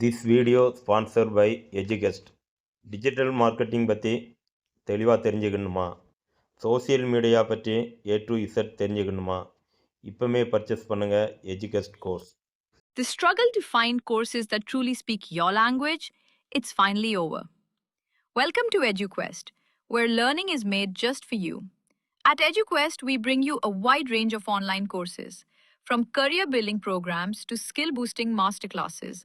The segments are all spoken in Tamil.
This video sponsor by Edugest digital marketing பற்றி தெளிவாக தெரிஞ்சுக்கணுமா சோஷியல் மீடியா பற்றி ஏ டு இசட் தெரிஞ்சுக்கணுமா இப்போமே பர்ச்சேஸ் பண்ணுங்கள் Edugest course The struggle to find courses that truly speak your language, it's finally over. Welcome to EduQuest, where learning is made just for you. At EduQuest, we bring you a wide range of online courses, from career building programs to skill boosting masterclasses,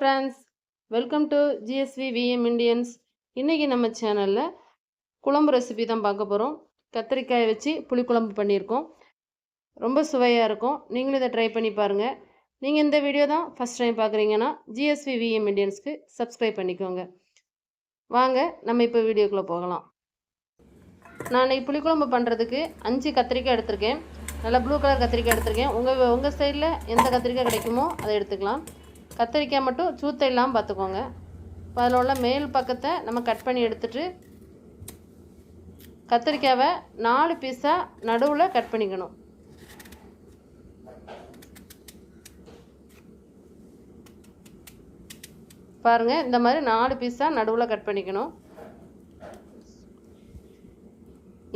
Friends welcome to GSV VM Indians இன்றைக்கி நம்ம சேனலில் குழம்பு ரெசிபி தான் பார்க்க போகிறோம் கத்திரிக்காயை வச்சு புளிக்குழம்பு பண்ணியிருக்கோம். ரொம்ப சுவையாக இருக்கும். நீங்களும் இதை ட்ரை பண்ணி பாருங்கள் நீங்கள் இந்த வீடியோ தான் ஃபஸ்ட் டைம் பார்க்குறீங்கன்னா G S V V M இண்டியன்ஸ்க்கு subscribe பண்ணிக்கோங்க. வாங்க நம்ம இப்போ வீடியோக்குள்ளே போகலாம். நான் இன்னைக்கு புளிக்குழம்பு பண்ணுறதுக்கு அஞ்சு கத்திரிக்காய் எடுத்திருக்கேன். நல்லா ப்ளூ கலர் கத்திரிக்காய் எடுத்திருக்கேன். உங்கள் உங்கள் சைடில் எந்த கத்திரிக்காய் கிடைக்குமோ அதை எடுத்துக்கலாம். கத்திரிக்காய் மட்டும் சூத்த இல்லாமல் பார்த்துக்கோங்க. இப்போ அதில் உள்ள மேல் பக்கத்தை நம்ம கட் பண்ணி எடுத்துட்டு கத்திரிக்காவை நாலு பீஸாக நடுவில் கட் பண்ணிக்கணும். பாருங்கள் இந்த மாதிரி நாலு பீஸாக நடுவில் கட் பண்ணிக்கணும்.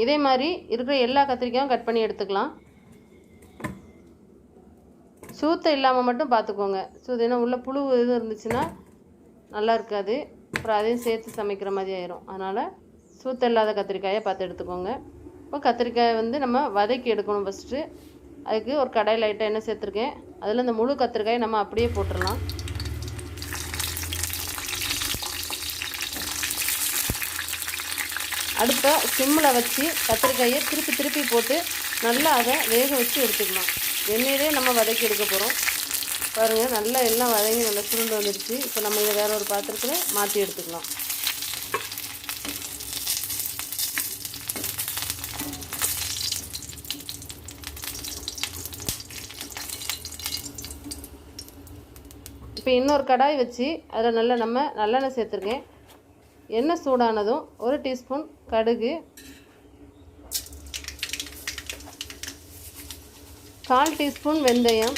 இதே மாதிரி இருக்கிற எல்லா கத்திரிக்காயும் கட் பண்ணி எடுத்துக்கலாம். சூத்தம் இல்லாமல் மட்டும் பார்த்துக்கோங்க சூத்தம் ஏன்னா உள்ள புழு இது இருந்துச்சுன்னா நல்லா இருக்காது. அப்புறம் அதையும் சேர்த்து சமைக்கிற மாதிரி ஆயிரும். அதனால் சூத்த இல்லாத கத்திரிக்காயை பார்த்து எடுத்துக்கோங்க. இப்போ கத்திரிக்காயை வந்து நம்ம வதக்கி எடுக்கணும் ஃபஸ்ட்டு அதுக்கு ஒரு கடாய் லைட்டாக என்ன சேர்த்துருக்கேன். அதில் இந்த முழு கத்திரிக்காயை நம்ம அப்படியே போட்டுடலாம் அடுப்பை சிம்மில் வச்சு கத்திரிக்காயை திருப்பி திருப்பி போட்டு நல்லா அதை வேக வச்சு எடுத்துக்கலாம். எண்ணெயிலே நம்ம வதக்கி எடுக்க போகிறோம் பாருங்கள் நல்லா எல்லாம் வதங்கி நல்லா சுருண்டு வந்துடுச்சு இப்போ நம்ம இதை வேறு ஒரு பாத்திரத்தில் மாற்றி எடுத்துக்கலாம். இப்போ இன்னொரு கடாய் வச்சு அதில் நல்லா நம்ம நல்லெண்ணெய் சேர்த்துருக்கேன். எண்ணெய் சூடானதும் ஒரு டீஸ்பூன் கடுகு கால் டீஸ்பூன் வெந்தயம்.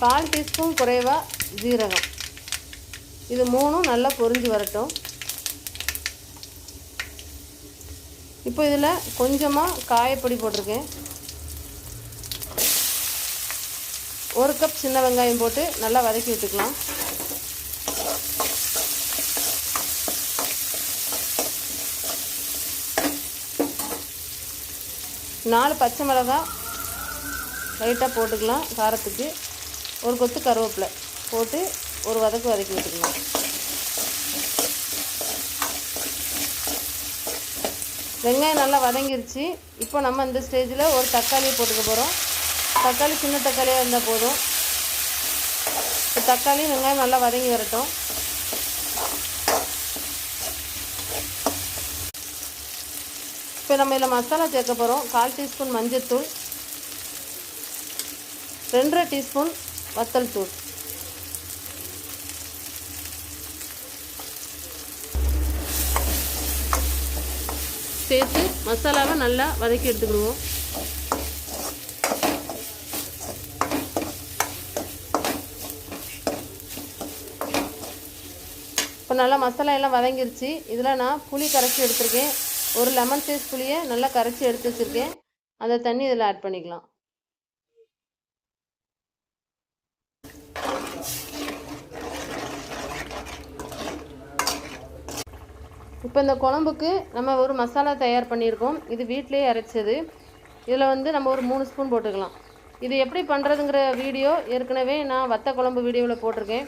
கால் டீஸ்பூன் குறைவாக ஜீரகம். இது மூணும் நல்லா பொரிஞ்சு வரட்டும். இப்போ இதில் கொஞ்சமாக காயப்பொடி போட்டிருக்கேன். ஒரு கப் சின்ன வெங்காயம் போட்டு நல்லா வதக்கி விட்டுக்கலாம். நாலு பச்சை மிளகாய் லைட்டாக போட்டுக்கலாம் காரத்துக்கு. ஒரு கொத்து கருவேப்பிலை போட்டு ஒரு வதக்கு வதக்கி விட்டுக்கலாம். வெங்காயம் நல்லா வதங்கிருச்சு. இப்போ நம்ம இந்த ஸ்டேஜில் ஒரு தக்காளியை போட்டுக்க போகிறோம் தக்காளி சின்ன தக்காளியாக இருந்தால் போதும். தக்காளி வெங்காயம் நல்லா வதங்கி வரட்டும். இப்போ நம்ம இதில் மசாலா சேர்க்க போகிறோம். கால் டீஸ்பூன் மஞ்சள்தூள் ரெண்டரை டீஸ்பூன் வத்தல் தூள். சேர்த்து மசாலாவை நல்லா வதக்கி எடுத்துக்கிடுவோம். இப்போ நல்லா மசாலா எல்லாம் வதங்கிருச்சு. இதில் நான் புளி கரைச்சி எடுத்திருக்கேன். ஒரு லெமன் சைஸ் புளியை நல்லா கரைச்சி எடுத்து வச்சுருக்கேன். அந்த தண்ணி இதில் ஆட் பண்ணிக்கலாம். இப்போ இந்த குழம்புக்கு நம்ம ஒரு மசாலா தயார் பண்ணியிருக்கோம். இது வீட்டிலேயே அரைச்சது. இதில் வந்து நம்ம ஒரு மூணு ஸ்பூன் போட்டுக்கலாம். இது எப்படி பண்ணுறதுங்கிற வீடியோ ஏற்கனவே நான் வத்த குழம்பு வீடியோவில் போட்டிருக்கேன்.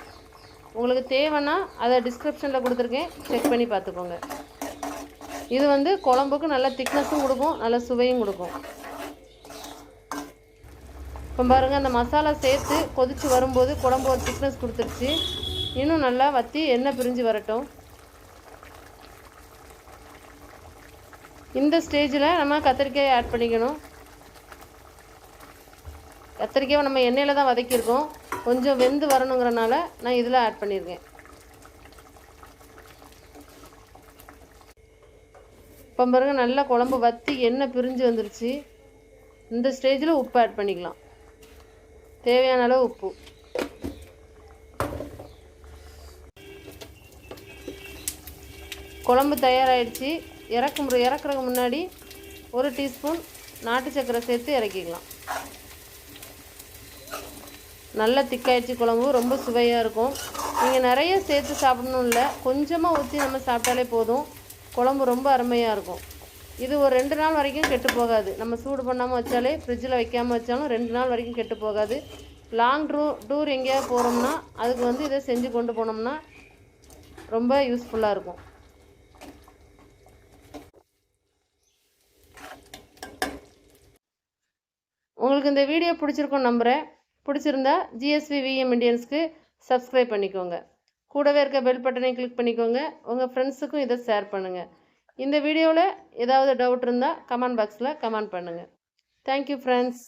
உங்களுக்கு தேவைன்னா அதை டிஸ்கிரிப்ஷனில் கொடுத்துருக்கேன். செக் பண்ணி பார்த்துக்கோங்க. இது வந்து குழம்புக்கு நல்ல திக்னஸும் கொடுக்கும் நல்ல சுவையும் கொடுக்கும். இப்போ பாருங்கள் அந்த மசாலா சேர்த்து கொதித்து வரும்போது குழம்பு ஒரு திக்னஸ் கொடுத்துருச்சு. இன்னும் நல்லா வற்றி எண்ணெய் பிரிஞ்சு வரட்டும். இந்த ஸ்டேஜில் நம்ம கத்திரிக்காயை ஆட் பண்ணிக்கணும். கத்திரிக்காயை நம்ம எண்ணெயில் தான் வதக்கியிருக்கோம். கொஞ்சம் வெந்து வரணுங்கிறனால நான் இதில் ஆட் பண்ணியிருக்கேன். இப்போ பாருங்க நல்லா குழம்பு வற்றி எண்ணெய் பிரிஞ்சு வந்துருச்சு. இந்த ஸ்டேஜில் உப்பு ஆட் பண்ணிக்கலாம். தேவையான அளவு உப்பு. குழம்பு தயாராகிடுச்சு இறக்கும் இறக்குறதுக்கு முன்னாடி ஒரு டீஸ்பூன் நாட்டு சர்க்கரை சேர்த்து இறக்கிக்கலாம். நல்லா திக்காயிடுச்சு குழம்பு ரொம்ப சுவையாக இருக்கும். நீங்கள் நிறைய சேர்த்து சாப்பிடணும் இல்லை கொஞ்சமாக ஊற்றி நம்ம சாப்பிட்டாலே போதும். குழம்பு ரொம்ப அருமையாக இருக்கும். இது ஒரு ரெண்டு நாள் வரைக்கும் கெட்டு போகாது. நம்ம சூடு பண்ணாமல் வச்சாலே ஃப்ரிட்ஜில் வைக்காமல் வச்சாலும் ரெண்டு நாள் வரைக்கும் கெட்டு போகாது. லாங் டூ டூர் எங்கேயாவது போகிறோம்னா அதுக்கு வந்து இதை செஞ்சு கொண்டு போனோம்னா ரொம்ப யூஸ்ஃபுல்லாக இருக்கும். உங்களுக்கு இந்த வீடியோ பிடிச்சிருக்கும் நம்புகிறேன் பிடிச்சிருந்தா ஜிஎஸ்வி விஎம் இண்டியன்ஸ்க்கு சப்ஸ்கிரைப் பண்ணிக்கோங்க. கூடவே இருக்க பெல் பட்டனை கிளிக் பண்ணிக்கோங்க. உங்கள் ஃப்ரெண்ட்ஸுக்கும் இதை ஷேர் பண்ணுங்கள் இந்த வீடியோவில் ஏதாவது டவுட் இருந்தால் கமெண்ட் பாக்ஸில் கமெண்ட் பண்ணுங்கள் தேங்க்யூ ஃப்ரெண்ட்ஸ்